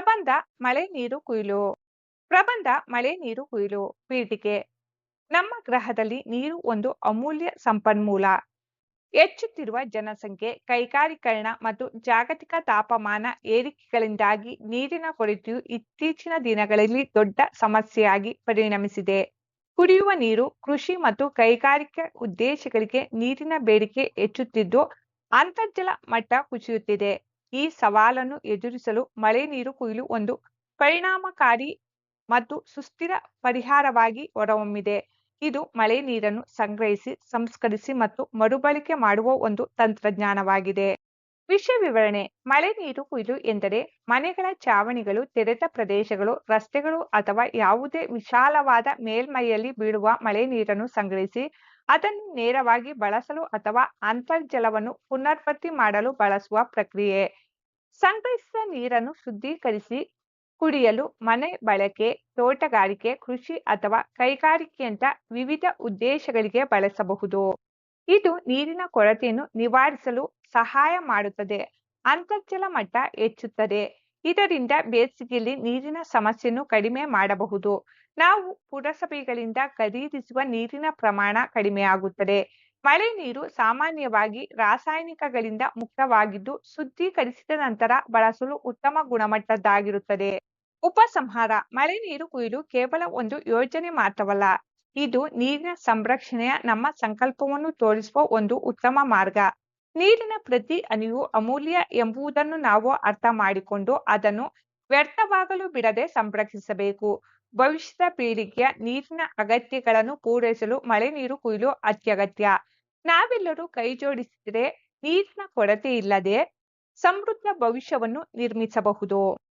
ಪ್ರಬಂಧ ಮಳೆ, ನೀರು, ಕುಯ್ಲು. ಪ್ರಬಂಧ ಮಳೆ, ನೀರು, ಕುಯ್ಲು. ಪೀಠಿಕೆ. ನಮ್ಮ ಗ್ರಹದಲ್ಲಿ ನೀರು ಒಂದು ಅಮೂಲ್ಯ ಸಂಪನ್ಮೂಲ. ಹೆಚ್ಚುತ್ತಿರುವ ಜನಸಂಖ್ಯೆ, ಕೈಗಾರೀಕರಣ ಮತ್ತು ಜಾಗತಿಕ ತಾಪಮಾನ ಏರಿಕೆಗಳಿಂದಾಗಿ ನೀರಿನ ಕೊರತೆಯು ಇತ್ತೀಚಿನ ದಿನಗಳಲ್ಲಿ ದೊಡ್ಡ ಸಮಸ್ಯೆಯಾಗಿ ಪರಿಣಮಿಸಿದೆ. ಕುಡಿಯುವ ನೀರು, ಕೃಷಿ ಮತ್ತು ಕೈಗಾರಿಕಾ ಉದ್ದೇಶಗಳಿಗೆ ನೀರಿನ ಬೇಡಿಕೆ ಹೆಚ್ಚುತ್ತಿದ್ದು, ಅಂತರ್ಜಲ ಮಟ್ಟ ಕುಸಿಯುತ್ತಿದೆ. ಈ ಸವಾಲನ್ನು ಎದುರಿಸಲು ಮಳೆ ನೀರು ಕೊಯ್ಲು ಒಂದು ಪರಿಣಾಮಕಾರಿ ಮತ್ತು ಸುಸ್ಥಿರ ಪರಿಹಾರವಾಗಿ ಹೊರಹೊಮ್ಮಿದೆ. ಇದು ಮಳೆ ನೀರನ್ನು ಸಂಗ್ರಹಿಸಿ, ಸಂಸ್ಕರಿಸಿ ಮತ್ತು ಮರುಬಳಕೆ ಮಾಡುವ ಒಂದು ತಂತ್ರಜ್ಞಾನವಾಗಿದೆ. ವಿಷಯ ವಿವರಣೆ. ಮಳೆ ನೀರು ಕೊಯ್ಲು ಎಂದರೆ ಮನೆಗಳ ಚಾವಣಿಗಳು, ತೆರೆದ ಪ್ರದೇಶಗಳು, ರಸ್ತೆಗಳು ಅಥವಾ ಯಾವುದೇ ವಿಶಾಲವಾದ ಮೇಲ್ಮೈಯಲ್ಲಿ ಬೀಳುವ ಮಳೆ ನೀರನ್ನು ಸಂಗ್ರಹಿಸಿ ಅದನ್ನು ನೇರವಾಗಿ ಬಳಸಲು ಅಥವಾ ಅಂತರ್ಜಲವನ್ನು ಪುನರ್ಭರ್ತಿ ಮಾಡಲು ಬಳಸುವ ಪ್ರಕ್ರಿಯೆ. ಸಂಗ್ರಹಿಸಿದ ನೀರನ್ನು ಶುದ್ಧೀಕರಿಸಿ ಕುಡಿಯಲು ಮನೆ ಬಳಕೆ, ತೋಟಗಾರಿಕೆ, ಕೃಷಿ ಅಥವಾ ಕೈಗಾರಿಕೆಯಂತ ವಿವಿಧ ಉದ್ದೇಶಗಳಿಗೆ ಬಳಸಬಹುದು. ಇದು ನೀರಿನ ಕೊರತೆಯನ್ನು ನಿವಾರಿಸಲು ಸಹಾಯ ಮಾಡುತ್ತದೆ. ಅಂತರ್ಜಲ ಮಟ್ಟ ಹೆಚ್ಚುತ್ತದೆ. ಇದರಿಂದ ಬೇಸಿಗೆಯಲ್ಲಿ ನೀರಿನ ಸಮಸ್ಯೆಯನ್ನು ಕಡಿಮೆ ಮಾಡಬಹುದು. ನಾವು ಪುರಸಭೆಗಳಿಂದ ಖರೀದಿಸುವ ನೀರಿನ ಪ್ರಮಾಣ ಕಡಿಮೆಯಾಗುತ್ತದೆ ಮಳೆ ನೀರು ಸಾಮಾನ್ಯವಾಗಿ ರಾಸಾಯನಿಕಗಳಿಂದ ಮುಕ್ತವಾಗಿದ್ದು ಶುದ್ಧೀಕರಿಸಿದ ನಂತರ ಬಳಸಲು ಉತ್ತಮ ಗುಣಮಟ್ಟದ್ದಾಗಿರುತ್ತದೆ. ಉಪಸಂಹಾರ, ಮಳೆ ನೀರು ಕೊಯ್ಲು ಕೇವಲ ಒಂದು ಯೋಜನೆ ಮಾತ್ರವಲ್ಲ, ಇದು ನೀರಿನ ಸಂರಕ್ಷಣೆಯ ನಮ್ಮ ಸಂಕಲ್ಪವನ್ನು ತೋರಿಸುವ ಒಂದು ಉತ್ತಮ ಮಾರ್ಗ. ನೀರಿನ ಪ್ರತಿ ಅನಿಯು ಅಮೂಲ್ಯ ಎಂಬುದನ್ನು ನಾವು ಅರ್ಥ ಮಾಡಿಕೊಂಡು ಅದನ್ನು ವ್ಯರ್ಥವಾಗಲು ಬಿಡದೆ ಸಂರಕ್ಷಿಸಬೇಕು. ಭವಿಷ್ಯದ ಪೀಳಿಗೆಯ ನೀರಿನ ಅಗತ್ಯಗಳನ್ನು ಪೂರೈಸಲು ಮಳೆ ನೀರು ಕುಯ್ಲು ಅತ್ಯಗತ್ಯ. ನಾವೆಲ್ಲರೂ ಕೈ ಜೋಡಿಸಿದರೆ ನೀರಿನ ಕೊರತೆ ಇಲ್ಲದೆ ಸಮೃದ್ಧ ಭವಿಷ್ಯವನ್ನು ನಿರ್ಮಿಸಬಹುದು.